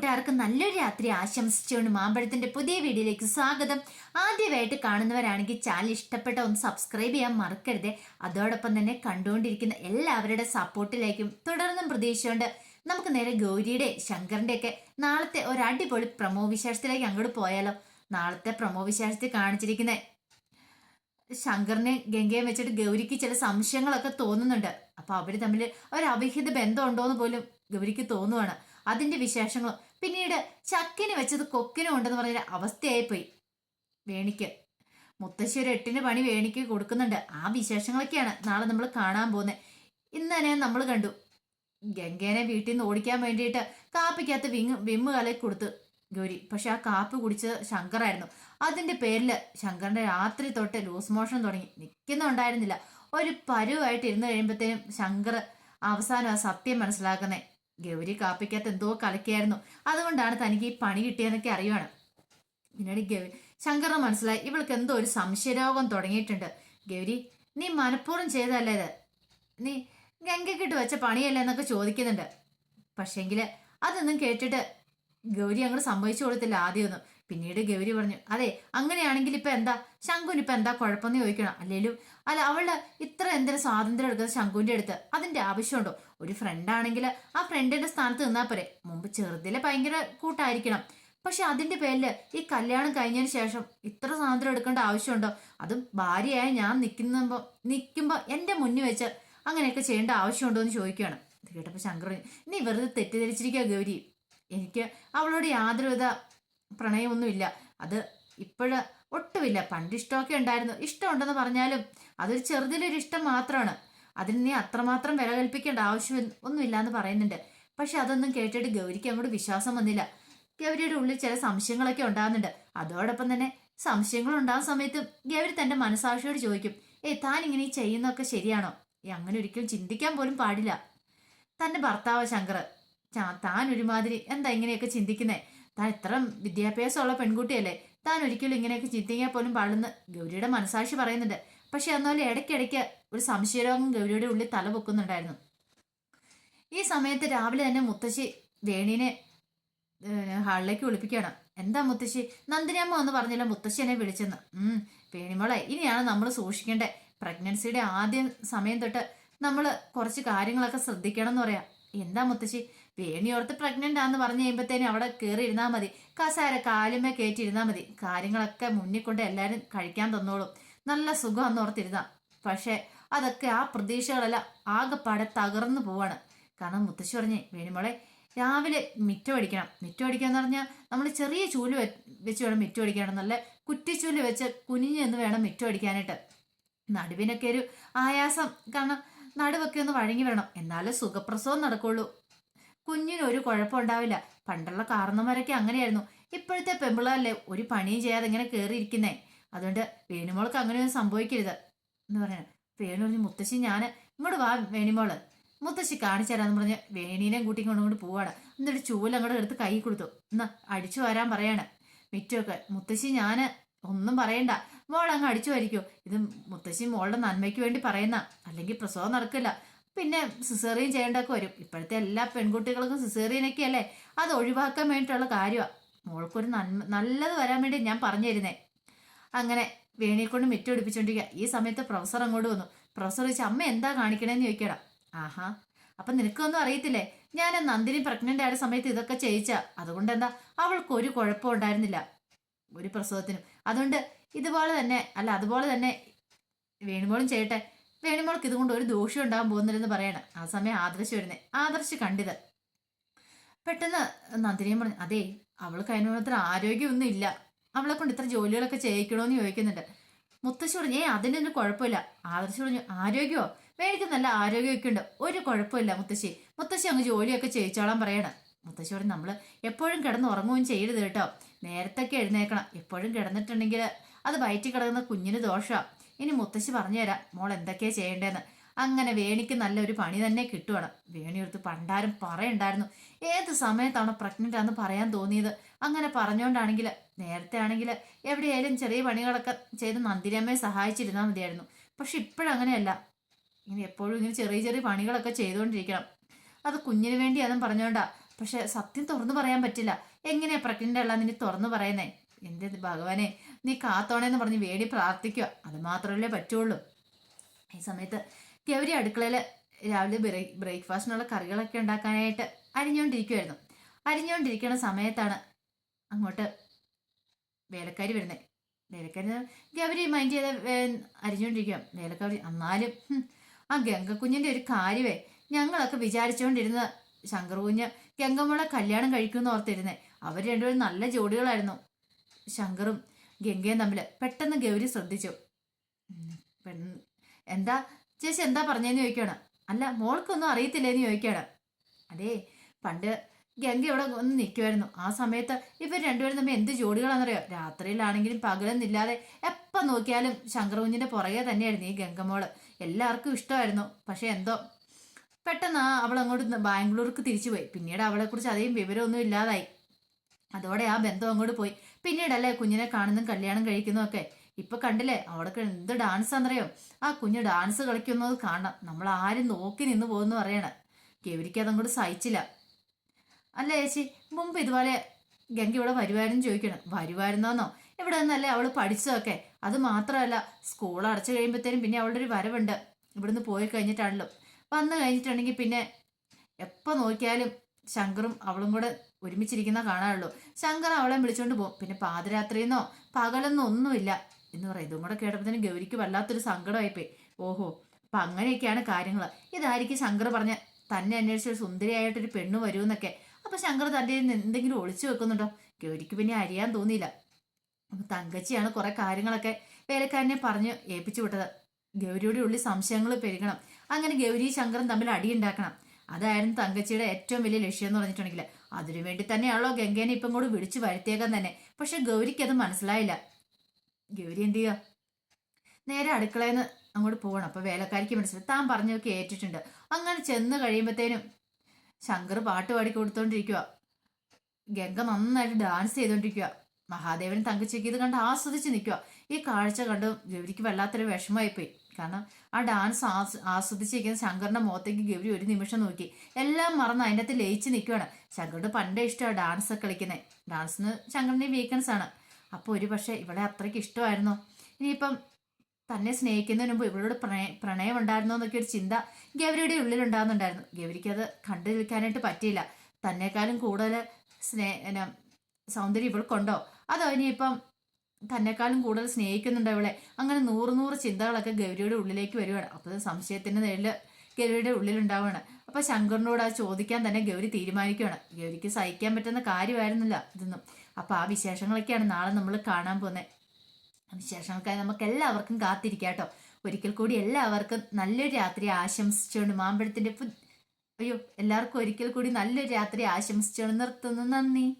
കൂട്ടുകാർക്ക് നല്ലൊരു രാത്രി ആശംസിച്ചുകൊണ്ട് മാമ്പഴത്തിന്റെ പുതിയ വീഡിയോയിലേക്ക് സ്വാഗതം. ആദ്യമായിട്ട് കാണുന്നവരാണെങ്കിൽ ചാനൽ ഇഷ്ടപ്പെട്ട ഒന്ന് സബ്സ്ക്രൈബ് ചെയ്യാൻ മറക്കരുത്. അതോടൊപ്പം തന്നെ കണ്ടുകൊണ്ടിരിക്കുന്ന എല്ലാവരുടെ സപ്പോർട്ടിലേക്കും തുടർന്നും പ്രതീക്ഷിച്ചുകൊണ്ട് നമുക്ക് നേരെ ഗൗരിയുടെ ശങ്കറിന്റെ ഒക്കെ നാളത്തെ ഒരു അടിപൊളി പ്രമോ വിശേഷത്തിലേക്ക് അങ്ങോട്ട് പോയാലോ? നാളത്തെ പ്രമോ വിശേഷത്തിൽ കാണിച്ചിരിക്കുന്ന ശങ്കറിനെ ഗംഗയും വെച്ചിട്ട് ഗൗരിക്ക് ചില സംശയങ്ങളൊക്കെ തോന്നുന്നുണ്ട്. അപ്പൊ അവർ തമ്മിൽ ഒരു അവിഹിത ബന്ധം ഉണ്ടോന്ന് പോലും ഗൗരിക്ക് തോന്നുവാണ്. അതിന്റെ വിശേഷങ്ങളും. പിന്നീട് ചക്കിന് വെച്ചത് കൊക്കിനും ഉണ്ടെന്ന് പറഞ്ഞ അവസ്ഥയായിപ്പോയി. വേണിക്ക്. മുത്തശ്ശി ഒരു എട്ടിന് പണി വേണിക്ക് കൊടുക്കുന്നുണ്ട്. ആ വിശേഷങ്ങളൊക്കെയാണ് നാളെ നമ്മൾ കാണാൻ പോകുന്നത്. ഇന്ന് തന്നെ നമ്മൾ കണ്ടു. ഗംഗേനെ വീട്ടിൽ നിന്ന് ഓടിക്കാൻ വേണ്ടിയിട്ട് കാപ്പിക്കകത്ത് വിങ് വിമ്മ് കലക്കി കൊടുത്തു ഗൗരി. പക്ഷെ ആ കാപ്പ് കുടിച്ചത് ശങ്കറായിരുന്നു. അതിന്റെ പേരിൽ ശങ്കറിന്റെ രാത്രി തൊട്ട് ലൂസ് മോഷൻ തുടങ്ങി. നിൽക്കുന്നുണ്ടായിരുന്നില്ല ഒരു പരുവായിട്ട് ഇരുന്ന് കഴിയുമ്പോഴത്തേനും ശങ്കർ അവസാനം ആ സത്യം മനസ്സിലാക്കുന്നേ. ഗൗരി കാപ്പിക്കകത്ത് എന്തോ കളിക്കായിരുന്നു. അതുകൊണ്ടാണ് തനിക്ക് ഈ പണി കിട്ടിയതെന്നൊക്കെ അറിയുവാണ്. പിന്നീട് ഗൗരി ശങ്കറിന് മനസ്സിലായി ഇവൾക്ക് എന്തോ ഒരു സംശയരോഗം തുടങ്ങിയിട്ടുണ്ട്. ഗൗരി നീ മനഃപൂർവം ചെയ്തതല്ലേ ഇത്? നീ ഗംഗക്കിട്ട് വെച്ച പണിയല്ലേ എന്നൊക്കെ ചോദിക്കുന്നുണ്ട്. പക്ഷേങ്കിൽ അതൊന്നും കേട്ടിട്ട് ഗൗരി അങ്ങോട്ട് സംഭവിച്ചു കൊടുത്തില്ല ആദ്യമൊന്നും. പിന്നീട് ഗൗരി പറഞ്ഞു അതെ അങ്ങനെയാണെങ്കിൽ ഇപ്പൊ എന്താ? ശങ്കുന് ഇപ്പൊ എന്താ കുഴപ്പമെന്ന് ചോദിക്കണം. അല്ലേലും അല്ല അവൾ ഇത്ര എന്തിനും സ്വാതന്ത്ര്യം എടുക്കുന്നത് ശങ്കുവിന്റെ അടുത്ത് അതിന്റെ ആവശ്യമുണ്ടോ? ഒരു ഫ്രണ്ട് ആണെങ്കിൽ ആ ഫ്രണ്ടിന്റെ സ്ഥാനത്ത് നിന്നാ പോരെ. മുമ്പ് ചെറുതിലെ ഭയങ്കര കൂട്ടായിരിക്കണം. പക്ഷെ അതിന്റെ പേരിൽ ഈ കല്യാണം കഴിഞ്ഞതിന് ശേഷം ഇത്ര സ്വാതന്ത്ര്യം എടുക്കേണ്ട ആവശ്യമുണ്ടോ? അതും ഭാര്യയായ ഞാൻ നിൽക്കുമ്പോ നിൽക്കുമ്പോ എന്റെ മുന്നിൽ വെച്ച് അങ്ങനെയൊക്കെ ചെയ്യേണ്ട ആവശ്യമുണ്ടോ എന്ന് ചോദിക്കുകയാണ്. ഇത് കേട്ടപ്പോ ശങ്കർ നീ വെറുതെ തെറ്റിദ്ധരിച്ചിരിക്കുക ഗൗരി. എനിക്ക് അവളോട് യാതൊരുവിധ പ്രണയമൊന്നുമില്ല. അത് ഇപ്പോഴ് ഒട്ടുമില്ല. പണ്ട് ഇഷ്ടമൊക്കെ ഉണ്ടായിരുന്നു. ഇഷ്ടമുണ്ടെന്ന് പറഞ്ഞാലും അതൊരു ചെറുതിലൊരു ഇഷ്ടം മാത്രമാണ്. അതിന് നീ അത്രമാത്രം വില കൽപ്പിക്കേണ്ട ആവശ്യം ഒന്നുമില്ല എന്ന് പറയുന്നുണ്ട്. പക്ഷെ അതൊന്നും കേട്ടിട്ട് ഗൗരിക്ക് അങ്ങോട്ട് വിശ്വാസം വന്നില്ല. ഗൗരിയുടെ ഉള്ളിൽ ചില സംശയങ്ങളൊക്കെ ഉണ്ടാകുന്നുണ്ട്. അതോടൊപ്പം തന്നെ സംശയങ്ങൾ ഉണ്ടാകുന്ന സമയത്ത് ഗൗരി തന്റെ മനസാക്ഷിയോട് ചോദിക്കും ഏ താൻ ഇങ്ങനെ ചെയ്യുന്നതൊക്കെ ശരിയാണോ? അങ്ങനെ ഒരിക്കലും ചിന്തിക്കാൻ പോലും പാടില്ല. തന്റെ ഭർത്താവ് ശങ്കർ താൻ ഒരുമാതിരി എന്താ ഇങ്ങനെയൊക്കെ ചിന്തിക്കുന്നേ? താൻ ഇത്ര വിദ്യാഭ്യാസമുള്ള പെൺകുട്ടിയല്ലേ? താൻ ഒരിക്കലും ഇങ്ങനെയൊക്കെ ചിന്തിക്കാൻ പോലും പാടുന്ന ഗൗരിയുടെ മനസാക്ഷി പറയുന്നുണ്ട്. പക്ഷെ എന്നാലും ഇടയ്ക്കിടയ്ക്ക് ഒരു സംശയരോഗം ഗൗരിയുടെ ഉള്ളിൽ തല പൊക്കുന്നുണ്ടായിരുന്നു. ഈ സമയത്ത് രാവിലെ തന്നെ മുത്തശ്ശി വേണീനെ ഹാളിലേക്ക് വിളിപ്പിക്കണം എന്താ മുത്തശ്ശി? നന്ദിനിയമ്മ ഒന്ന് പറഞ്ഞില്ല മുത്തശ്ശി എന്നെ വിളിച്ചെന്ന്? ഉം വേണിമോളെ ഇനിയാണ് നമ്മൾ സൂക്ഷിക്കേണ്ടേ. പ്രഗ്നൻസിയുടെ ആദ്യ സമയം തൊട്ട് നമ്മൾ കുറച്ച് കാര്യങ്ങളൊക്കെ ശ്രദ്ധിക്കണം എന്ന് പറയാം. എന്താ മുത്തശ്ശി? വേണിയോർത്ത് പ്രഗ്നന്റ് ആന്ന് പറഞ്ഞു കഴിയുമ്പോഴത്തേനും അവിടെ കയറി ഇരുന്നാൽ മതി. കസാര കാലുമേ കയറ്റി ഇരുന്നാൽ മതി. കാര്യങ്ങളൊക്കെ മുന്നിൽ കൊണ്ട് എല്ലാവരും കഴിക്കാൻ തന്നോളും. നല്ല സുഖം ഓർത്തിരുന്നാ. പക്ഷെ അതൊക്കെ ആ പ്രതീക്ഷകളെല്ലാം ആകെപ്പാടെ തകർന്നു പോവാണ്. കാരണം മുത്തശ്ശി പറഞ്ഞേ വേണിമോളെ രാവിലെ മിറ്റം അടിക്കണം. മിറ്റം അടിക്കാന്ന് പറഞ്ഞാൽ നമ്മൾ ചെറിയ ചൂൽ വെച്ച് വേണം മിറ്റം അടിക്കണം നല്ല കുറ്റിച്ചൂൽ വെച്ച് കുനിഞ്ഞ് എന്ന് വേണം മിറ്റം അടിക്കാനായിട്ട്. നടുവിനൊക്കെ ഒരു ആയാസം കാരണം നടുവൊക്കെ ഒന്ന് വഴങ്ങി വരണം. എന്നാലേ സുഖപ്രസവം നടക്കുള്ളൂ. കുഞ്ഞിന് ഒരു കുഴപ്പമുണ്ടാവില്ല. പണ്ടുള്ള കാർന്നമാരൊക്കെ അങ്ങനെയായിരുന്നു. ഇപ്പോഴത്തെ പെമ്പിളല്ലേ ഒരു പണിയും ചെയ്യാതെ ഇങ്ങനെ കയറിയിരിക്കുന്നേ അതുകൊണ്ട് വേണുമോൾക്ക് അങ്ങനെയൊന്നും സംഭവിക്കരുത് എന്ന് പറയുന്നത് വേണു പറഞ്ഞു മുത്തശ്ശി ഞാൻ ഇങ്ങോട്ട് വാ വേണിമോൾ. മുത്തശ്ശി കാണിച്ചു തരാന്ന് പറഞ്ഞ് വേണീനെയും കൂട്ടി കൊണ്ടുകൊണ്ട് പോവാണ്. എന്നിട്ട് ചൂല അങ്ങോട്ട് എടുത്ത് കൈ കൊടുത്തു. എന്നാ അടിച്ചു വരാൻ പറയാണ്. മിറ്റൊക്കെ മുത്തശ്ശി ഞാൻ ഒന്നും പറയണ്ട. മോൾ അങ്ങ് അടിച്ചു വരിക്കോ. ഇത് മുത്തശ്ശി മോളുടെ നന്മയ്ക്ക് വേണ്ടി പറയുന്ന. അല്ലെങ്കിൽ പ്രസവം നടക്കില്ല. പിന്നെ സിസേറിയൻ ചെയ്യേണ്ടൊക്കെ വരും. ഇപ്പോഴത്തെ എല്ലാ പെൺകുട്ടികൾക്കും സിസേറിയനൊക്കെ അല്ലേ? അത് ഒഴിവാക്കാൻ വേണ്ടിയിട്ടുള്ള കാര്യമാണ് മോൾക്കൊരു നന്മ നല്ലത് വരാൻ വേണ്ടി ഞാൻ പറഞ്ഞു തരുന്നേ അങ്ങനെ വേണിയെ കൊണ്ട് മിറ്റ പിടിപ്പിച്ചോണ്ടിരിക്കുക ഈ സമയത്ത് പ്രൊഫസർ അങ്ങോട്ട് വന്നു. പ്രൊഫസർ ചോദിച്ചു അമ്മ എന്താ കാണിക്കണേന്ന് ചോദിക്കടാ. ആഹാ അപ്പം നിനക്കൊന്നും അറിയത്തില്ലേ? ഞാൻ നന്ദിനി പ്രഗ്നന്റ് ആയ സമയത്ത് ഇതൊക്കെ ചെയ്യിച്ച. അതുകൊണ്ട് എന്താ? അവൾക്ക് ഒരു കുഴപ്പം ഉണ്ടായിരുന്നില്ല ഒരു പ്രസവത്തിനും. അതുകൊണ്ട് ഇതുപോലെ തന്നെ അല്ല അതുപോലെ തന്നെ വേണുമ്പോഴും ചെയ്യട്ടെ. വേണുമോൾക്ക് ഇതുകൊണ്ട് ഒരു ദോഷം ഉണ്ടാകാൻ പോകുന്നില്ലെന്ന് പറയണം. ആ സമയം ആദർശ് വരുന്നേ. ആദർശ് കണ്ടിത്. പെട്ടെന്ന് നന്ദിനിയും പറഞ്ഞു അതെ അവൾക്ക് അതിനോടത്ര ആരോഗ്യമൊന്നും ഇല്ല. അവളെ കൊണ്ട് ഇത്ര ജോലികളൊക്കെ ചെയ്യിക്കണോന്ന് ചോദിക്കുന്നുണ്ട്. മുത്തശ്ശി പറഞ്ഞു ഏ അതിനൊന്നും കുഴപ്പമില്ല. ആദർശ് പറഞ്ഞു ആരോഗ്യമോ? വേണിക്ക് നല്ല ആരോഗ്യമൊക്കെ ഉണ്ട്. ഒരു കുഴപ്പമില്ല മുത്തശ്ശി. മുത്തശ്ശി അങ്ങ് ജോലിയൊക്കെ ചെയ്യിച്ചോളാൻ പറയണം. മുത്തശ്ശി പറഞ്ഞു നമ്മൾ എപ്പോഴും കിടന്ന് ഉറങ്ങുകയും ചെയ്യരുത് കേട്ടോ. നേരത്തൊക്കെ എഴുന്നേക്കണം എപ്പോഴും കിടന്നിട്ടുണ്ടെങ്കിൽ അത് വയറ്റി കിടക്കുന്ന കുഞ്ഞിന് ദോഷമാണ് ഇനി മുത്തശ്ശി പറഞ്ഞുതരാം മോൾ എന്തൊക്കെയാ ചെയ്യേണ്ടതെന്ന്. അങ്ങനെ വേണിക്ക് നല്ലൊരു പണി തന്നെ കിട്ടുവാണ്. വേണിയെടുത്ത് പണ്ടാരും പറയണ്ടായിരുന്നു. ഏത് സമയത്താണ് പ്രഗ്നന്റ് ആണെന്ന് പറയാൻ തോന്നിയത്. അങ്ങനെ പറഞ്ഞുകൊണ്ടാണെങ്കിൽ നേരത്തെ ആണെങ്കിൽ എവിടെയായാലും ചെറിയ പണികളൊക്കെ ചെയ്ത് നന്ദിരമ്മയെ സഹായിച്ചിരുന്നാൽ മതിയായിരുന്നു. പക്ഷെ ഇപ്പോഴങ്ങനെയല്ല. ഇനി എപ്പോഴും ഇങ്ങനെ ചെറിയ ചെറിയ പണികളൊക്കെ ചെയ്തുകൊണ്ടിരിക്കണം. അത് കുഞ്ഞിന് അതും പറഞ്ഞോണ്ടാ. പക്ഷെ സത്യം തുറന്നു പറയാൻ പറ്റില്ല. എങ്ങനെയാ പ്രഗ്നന്റ് അല്ലാന്ന് ഇനി തുറന്നു പറയുന്നേ? എന്റെ ഭഗവാനെ നീ കാത്തോണേന്ന് പറഞ്ഞ് വേടി പ്രാർത്ഥിക്കുക അത് മാത്രമല്ലേ പറ്റുള്ളൂ. ഈ സമയത്ത് ഗൗരി അടുക്കളയിൽ രാവിലെ ബ്രേക്ക് ബ്രേക്ക്ഫാസ്റ്റിനുള്ള കറികളൊക്കെ ഉണ്ടാക്കാനായിട്ട് അരിഞ്ഞുകൊണ്ടിരിക്കുമായിരുന്നു അരിഞ്ഞുകൊണ്ടിരിക്കുന്ന സമയത്താണ് അങ്ങോട്ട് വേലക്കാരി വരുന്നത് വേലക്കാരി ഗൗരി മൈൻഡ് ചെയ്ത് അരിഞ്ഞുകൊണ്ടിരിക്കുക വേലക്കാരി എന്നാലും ആ ഗംഗക്കുഞ്ഞിന്റെ ഒരു കാര്യമേ ഞങ്ങളൊക്കെ വിചാരിച്ചുകൊണ്ടിരുന്ന ശങ്കർ കുഞ്ഞ് ഗംഗമ്മളെ കല്യാണം കഴിക്കുമെന്ന് ഓർത്തിരുന്നേ. അവർ രണ്ടുപേരും നല്ല ജോഡികളായിരുന്നു. ശങ്കറും ഗംഗയും തമ്മിൽ പെട്ടെന്ന് ഗൗരി ശ്രദ്ധിച്ചു. എന്താ ചേച്ചി എന്താ പറഞ്ഞതെന്ന് ചോദിക്കുകയാണ്. അല്ല മോൾക്കൊന്നും അറിയത്തില്ലേന്ന് ചോദിക്കുകയാണ്. അതെ പണ്ട് ഗംഗ ഇവിടെ ഒന്ന് നിൽക്കുമായിരുന്നു ആ സമയത്ത് ഇവർ രണ്ടുപേരും തമ്മിൽ എന്ത് ജോഡികളാണെന്നറിയോ? രാത്രിയിലാണെങ്കിലും പകലൊന്നില്ലാതെ എപ്പം നോക്കിയാലും ശങ്കരകുഞ്ഞിന്റെ പുറകെ തന്നെയായിരുന്നു ഈ ഗംഗമോൾ. എല്ലാവർക്കും ഇഷ്ടമായിരുന്നു. പക്ഷെ എന്തോ പെട്ടെന്ന് അവൾ അങ്ങോട്ട് ബാംഗ്ലൂർക്ക് തിരിച്ചു പോയി പിന്നീട് അവളെക്കുറിച്ച് അധികം വിവരമൊന്നും ഇല്ലാതായി. അതോടെ ആ ബന്ധം അങ്ങോട്ട് പോയി. പിന്നീടല്ലേ കുഞ്ഞിനെ കാണുന്നതും കല്യാണം കഴിക്കുന്നതും ഒക്കെ. ഇപ്പൊ കണ്ടില്ലേ അവിടെ എന്ത് ഡാൻസ് ആണെന്നറിയോ? ആ കുഞ്ഞ് ഡാൻസ് കളിക്കുന്നത് കാണണം. നമ്മൾ ആരും നോക്കി നിന്ന് പോകുന്നു പറയണ. ഗൗരിക്ക് അതങ്ങോട്ട് സഹിച്ചില്ല. അല്ല ചേച്ചി മുമ്പ് ഇതുപോലെ ഗംഗ ഇവിടെ വരുമായിരുന്നു ചോദിക്കണം. വരുമായിരുന്നോന്നോ ഇവിടെ നിന്നല്ലേ അവൾ പഠിച്ചതൊക്കെ. അത് മാത്രമല്ല സ്കൂൾ അടച്ചു കഴിയുമ്പോഴത്തേനും പിന്നെ അവളുടെ ഒരു വരവുണ്ട്. ഇവിടുന്ന് പോയി കഴിഞ്ഞിട്ടാണല്ലോ. വന്നു കഴിഞ്ഞിട്ടുണ്ടെങ്കിൽ പിന്നെ എപ്പോൾ നോക്കിയാലും ശങ്കറും അവളും കൂടെ ഒരുമിച്ചിരിക്കുന്ന കാണാനുള്ളൂ ശങ്കർ അവളെ വിളിച്ചോണ്ട് പോകും പിന്നെ പാതിരാത്രിന്നോ പകലൊന്നും ഒന്നുമില്ല എന്ന് പറയും. ഇതും കൂടെ കേട്ടപ്പോഴത്തേനും ഗൗരിക്ക് വല്ലാത്തൊരു സങ്കടമായിപ്പോയി. ഓഹോ അപ്പൊ അങ്ങനെയൊക്കെയാണ് കാര്യങ്ങൾ ഇതായിരിക്കും ശങ്കർ പറഞ്ഞ തന്നെ അന്വേഷിച്ച സുന്ദരിയായിട്ടൊരു പെണ്ണ് വരുമെന്നൊക്കെ. അപ്പൊ ശങ്കർ തന്റെ എന്തെങ്കിലും ഒളിച്ചു വെക്കുന്നുണ്ടോ? ഗൗരിക്ക് പിന്നെ അറിയാൻ തോന്നിയില്ല. അപ്പൊ തങ്കച്ചിയാണ് കുറെ കാര്യങ്ങളൊക്കെ വേലക്കാരനെ പറഞ്ഞ് ഏൽപ്പിച്ചു വിട്ടത്. ഗൗരിയുടെ ഉള്ളിൽ സംശയങ്ങൾ പെരുകണം. അങ്ങനെ ഗൗരി ശങ്കറും തമ്മിൽ അടിയുണ്ടാക്കണം അതായിരുന്നു തങ്കച്ചിയുടെ ഏറ്റവും വലിയ ലക്ഷ്യം എന്ന് പറഞ്ഞിട്ടുണ്ടെങ്കിൽ അതിനു വേണ്ടി തന്നെയാണല്ലോ ഗംഗേനെ ഇപ്പം കൂടെ വിളിച്ചു വരുത്തിയേക്കാൻ തന്നെ. പക്ഷെ ഗൗരിക്ക് അത് മനസ്സിലായില്ല. ഗൗരി എന്ത് ചെയ്യുക നേരെ അടുക്കളയിൽ നിന്ന് അങ്ങോട്ട് പോകണം അപ്പൊ വേലക്കാരിക്ക് മനസ്സിലായി. താൻ പറഞ്ഞൊക്കെ ഏറ്റിട്ടുണ്ട്. അങ്ങനെ ചെന്ന് കഴിയുമ്പോഴത്തേനും ശങ്കർ പാട്ട് പാടി കൊടുത്തോണ്ടിരിക്കുക ഗംഗ നന്നായിട്ട് ഡാൻസ് ചെയ്തോണ്ടിരിക്കുക മഹാദേവൻ തങ്കച്ചയ്ക്ക് ഇത് കണ്ട് ആസ്വദിച്ച് നിൽക്കുക ഈ കാഴ്ച കണ്ട് ഗൗരിക്ക് വല്ലാത്തൊരു വിഷമമായിപ്പോയി. കാരണം ആ ഡാൻസ് ആസ് ആസ്വദിച്ചിരിക്കുന്ന ശങ്കറിന്റെ മുഖത്തേക്ക് ഗൗരി ഒരു നിമിഷം നോക്കി. എല്ലാം മറന്ന് അതിന്റെ അകത്ത് ലയിച്ച് നിൽക്കുകയാണ് ശങ്കറിന് പണ്ടേ ഇഷ്ടമാണ് ഡാൻസ് കളിക്കുന്നത് ഡാൻസിന് ശങ്കറിന്റെ വീക്കൻസ് ആണ്. അപ്പോൾ ഒരു പക്ഷേ ഇവളെ അത്രയ്ക്ക് ഇഷ്ടമായിരുന്നു. ഇനിയിപ്പം തന്നെ സ്നേഹിക്കുന്നതിന് മുമ്പ് ഇവളോട് പ്രണയ പ്രണയം ഉണ്ടായിരുന്നോ എന്നൊക്കെ ഒരു ചിന്ത ഗൗരിയുടെ ഉള്ളിൽ ഉണ്ടാകുന്നുണ്ടായിരുന്നു ഗൗരിക്ക് അത് കണ്ടു നിൽക്കാനായിട്ട് പറ്റിയില്ല. തന്നെക്കാളും കൂടുതൽ സ്നേഹ സൗന്ദര്യം ഇവൾക്കുണ്ടോ? അതോ ഇനിയിപ്പം തന്നെക്കാളും കൂടുതൽ സ്നേഹിക്കുന്നുണ്ട് അവളെ. അങ്ങനെ നൂറ് നൂറ് ചിന്തകളൊക്കെ ഗൗരിയുടെ ഉള്ളിലേക്ക് വരുവാണ്. അപ്പോൾ സംശയത്തിന്റെ നേരിൽ ഗൗരിയുടെ ഉള്ളിലുണ്ടാവുകയാണ് അപ്പോൾ ശങ്കറിനോട് ആ ചോദിക്കാൻ തന്നെ ഗൗരി തീരുമാനിക്കുകയാണ് ഗൗരിക്ക് സഹിക്കാൻ പറ്റുന്ന കാര്യമായിരുന്നില്ല ഇതൊന്നും. അപ്പോൾ ആ വിശേഷങ്ങളൊക്കെയാണ് നാളെ നമ്മൾ കാണാൻ പോകുന്നത്. വിശേഷങ്ങൾക്കായി നമുക്ക് എല്ലാവർക്കും കാത്തിരിക്കാം കേട്ടോ. ഒരിക്കൽ കൂടി എല്ലാവർക്കും നല്ലൊരു രാത്രി ആശംസിച്ചുകൊണ്ട് മാമ്പഴത്തിന്റെ പു- അയ്യോ എല്ലാവർക്കും ഒരിക്കൽ കൂടി നല്ലൊരു രാത്രി ആശംസിച്ചുകൊണ്ട് നിർത്തുന്നു. നന്ദി.